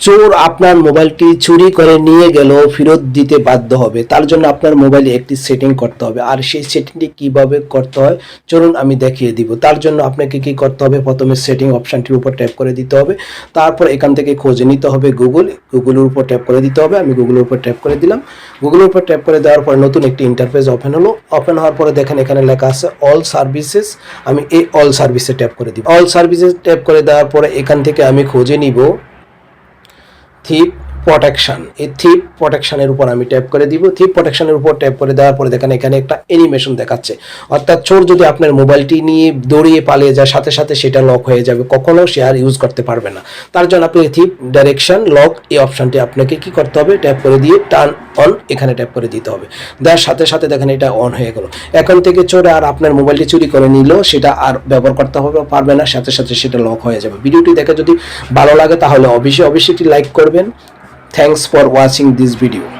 চোর আপনার মোবাইলটি চুরি করে নিয়ে গেল ফেরত দিতে বাধ্য হবে। তার জন্য আপনার মোবাইলে একটি সেটিং করতে হবে। আর সেই সেটিংটি কীভাবে করতে হয়, চলুন আমি দেখিয়ে দিব। তার জন্য আপনাকে কি করতে হবে? প্রথমে সেটিং অপশনটির উপর ট্যাপ করে দিতে হবে। তারপর এখান থেকে খোঁজে নিতে হবে গুগল গুগলের উপর ট্যাপ করে দিতে হবে। আমি গুগলের উপর ট্যাপ করে দিলাম। গুগলের উপর ট্যাপ করে দেওয়ার পরে নতুন একটি ইন্টারফেস ওপেন হলো। ওপেন হওয়ার পরে দেখেন এখানে লেখা আছে অল সার্ভিসেস আমি এই অল সার্ভিসে ট্যাপ করে দিব। অল সার্ভিসেস ট্যাপ করে দেওয়ার পরে এখান থেকে আমি খোঁজে নিব। থিপ প্রোটেকশন এই থিপ প্রোটেকশনের উপর আমি ট্যাপ করে দিব। থিপ প্রোটেকশনের উপর ট্যাপ করে দেওয়ার পরে দেখেন এখানে একটা অ্যানিমেশন দেখাচ্ছে। অর্থাৎ চোর যদি আপনার মোবাইলটি নিয়ে দৌড়িয়ে পালিয়ে যায়, সাথে সাথে সেটা লক হয়ে যাবে। কখনো সে আর ইউজ করতে পারবে না। তার জন্য আপনি থিপ ডাইরেকশন লক এই অপশনটি আপনাকে কি করতে হবে? ট্যাপ করে দিয়ে টার্ন অন এখানে ট্যাপ করে দিতে হবে। দেওয়ার সাথে সাথে দেখেন এটা অন হয়ে গেল। এখন থেকে চোর আর আপনার মোবাইলটি চুরি করে নিল, সেটা আর ব্যবহার করতে হবে পারবে না, সাথে সাথে সেটা লক হয়ে যাবে। ভিডিওটি দেখে যদি ভালো লাগে তাহলে অবশ্যই অবশ্যই লাইক করবেন। Thanks for watching this video